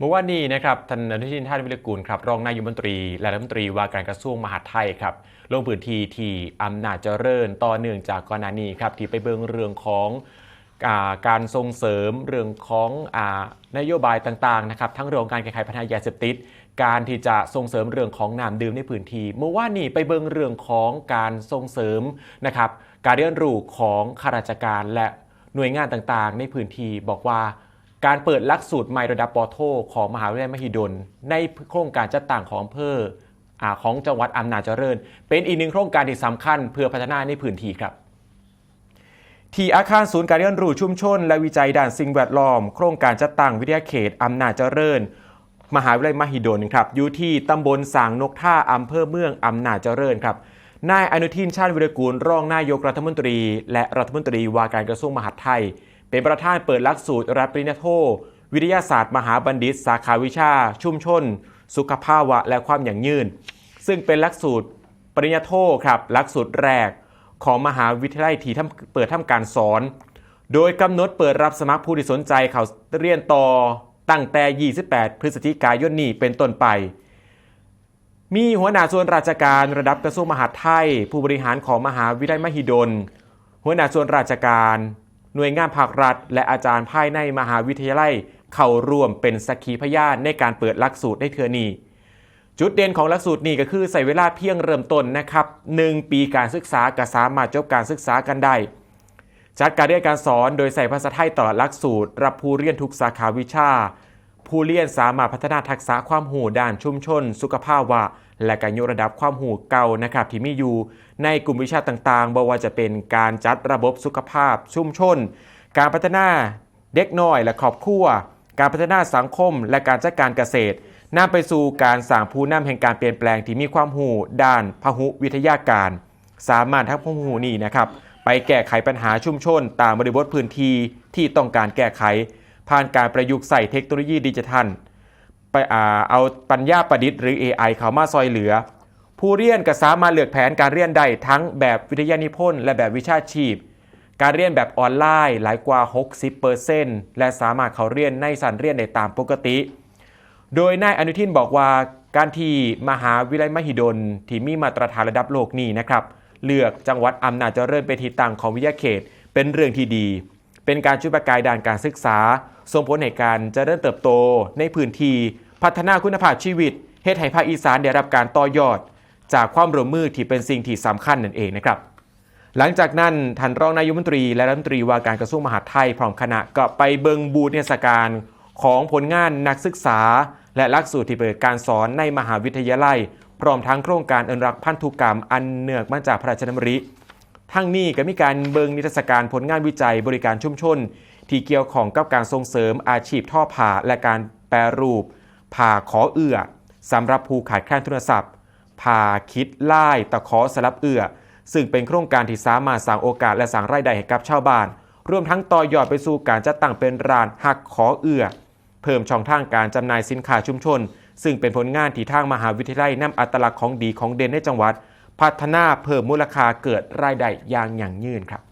เมื่อวานนี้นะครับท่านอนุทินท่านวิรกุลครับรองนายกรัฐมนตรี และรัฐมนตรีว่าการกระทรวงมหาดไทยครับลงพื้นที่ที่อำนาจเจริญต่อเนื่องจากก่อนหน้านี้ครับที่ไปเบิงเรื่องของอาการส่งเสริมเรื่องของอนโยบายต่างๆนะครับทั้งเรื่องของการแก้ไขปัญหายาเสพติด การที่จะส่งเสริมเรื่องของน้ำดื่มในพื้นที่เมื่อวานนี้ไปเบิงเรื่องของการส่งเสริมนะครับการเรียนรู้ของข้าราชการและหน่วยงานต่างๆ ในพื้นที่บอกว่า การเปิดหลักสูตรใหม่ระดับปอโท ของมหาวิทยาลัยมหิดล ในโครงการจัดตั้งของอำเภอของจังหวัดอำนาจเจริญ เป็นอีกหนึ่งโครงการที่สำคัญเพื่อพัฒนาในพื้นที่ครับ ที่อาคารศูนย์การเรียนรู้ชุมชน และวิจัยด้านสิ่งแวดล้อม โครงการจัดตั้งวิทยาเขตอำนาจเจริญ มหาวิทยาลัยมหิดลครับอยู่ที่ตำบลสางนกท่าอำเภอเมืองอำนาจเจริญครับนายอนุทินชาญวิรกูลรองนายกรัฐมนตรี และรัฐมนตรีว่าการกระทรวงมหาดไทย เป็นประธานเปิดหลักสูตรรับปริญญาโท วิทยาศาสตร์มหาบัณฑิต สาขาวิชา ชุมชน สุขภาวะและความอย่างยืน ซึ่งเป็นหลักสูตรปริญญาโทครับหลักสูตรแรกของมหาวิทยาลัยที่เปิดทำการสอน โดยกำหนดเปิดรับสมัครผู้ที่สนใจเขาเรียนต่อตั้งแต่ 28 พฤศจิกายนนี้เป็นต้นไป มีหัวหน้าส่วนราชการระดับกระทรวงมหาดไทย ผู้บริหารของมหาวิทยาลัยมหิดล หัวหน้าส่วนราชการ หน่วยงานภาครัฐ และอาจารย์ภายในมหาวิทยาลัย เข้าร่วมเป็นสักขีพยานในการเปิดหลักสูตรในเทือนีจุดเด่นของหลักสูตรนี้ก็คือใส่เวลาเพียงเริ่มต้นนะครับ1ปีการศึกษาก็สามารถจบการศึกษากันได้จัดการเรียนการสอนโดยใส่ภาษาไทยตลอดหลักสูตร รับผู้เรียนทุกสาขาวิชา ผู้เรียนสามารถพัฒนาทักษะความหูด้านชุมชน สุขภาวะ และการยกระดับความหูเก่านะครับที่มีอยู่ ในกลุ่มวิชาต่างๆบ่ว่าจะเป็นการจัดระบบสุขภาพชุมชน การพัฒนาเด็กน้อยและครอบครัว การพัฒนาสังคม และการจัดการเกษตรนำไปสู่การสร้างผู้นำแห่งการเปลี่ยนแปลงที่มีความหูด้านพหุวิทยาการ สามารถทั้งพหูนี้นะครับ ไปแก้ไขปัญหาชุมชน ตามบริบทพื้นที่ที่ต้องการแก้ไข ผ่านการประยุกต์ใส่เทคโนโลยีดิจิทัล ไปอ่าเอาปัญญาประดิษฐ์หรือ AI เข้ามาซอยเหลือ ผู้เรียนก็สามารถเลือกแผนการเรียนได้ทั้งแบบวิทยานิพนธ์และแบบวิชาชีพ การเรียนแบบออนไลน์หลายกว่า 60%และสามารถเข้าเรียนในสันเรียนได้ตามปกติ โดยนายอนุทินบอกว่าการที่มหาวิทยาลัยมหิดลที่มีมาตรฐานระดับโลกนี้นะครับ เลือกจังหวัดอำนาจเจริญเป็นที่ตั้งของวิทยาเขตเป็นเรื่องที่ดี เป็นการช่วยประกายด้านการศึกษา ส่งผลในการเจริญเติบโตในพื้นที่พัฒนาคุณภาพชีวิตเฮ็ดให้ภาคอีสานได้รับการต่อยอด จากความร่วมมือที่เป็นสิ่งที่สำคัญนั่นเองนะครับหลังจากนั้นท่านรองนายกรัฐมนตรีและรัฐมนตรีว่าการกระทรวงมหาดไทยพร้อมคณะก็ไปเบิงบูธเทศกาลของผลงานนักศึกษา และหลักสูตรที่เปิดการสอนในมหาวิทยาลัย พร้อมทั้งโครงการอนุรักษ์พันธุกรรมอันเนื่องมาจากพระราชดำริ ทั้งนี้ก็มีการเบิงนิทรรศการผลงานวิจัยบริการชุมชน ที่เกี่ยวของกับการส่งเสริมอาชีพท่อผ่าและการแปรรูปผ่าขอเอื้อสำหรับผู้ขาดแคลนทุนทรัพย์ผ่าคิดล่ายตะขอสลับเอื้อซึ่งเป็นโครงการที่สามารถสร้างโอกาสและสร้างรายได้ให้กับชาวบ้าน รวมทั้งต่อยอดไปสู่การจัดตั้งเป็นร้านหักขอเอื้อเพิ่มช่องทางการจำหน่ายสินค้าชุมชน ซึ่งเป็นผลงานที่ทางมหาวิทยาลัยนำอัตลักษณ์ของดีของเด่นในจังหวัด พัฒนาเพิ่มมูลค่าเกิดรายได้อย่างยั่งยืนครับ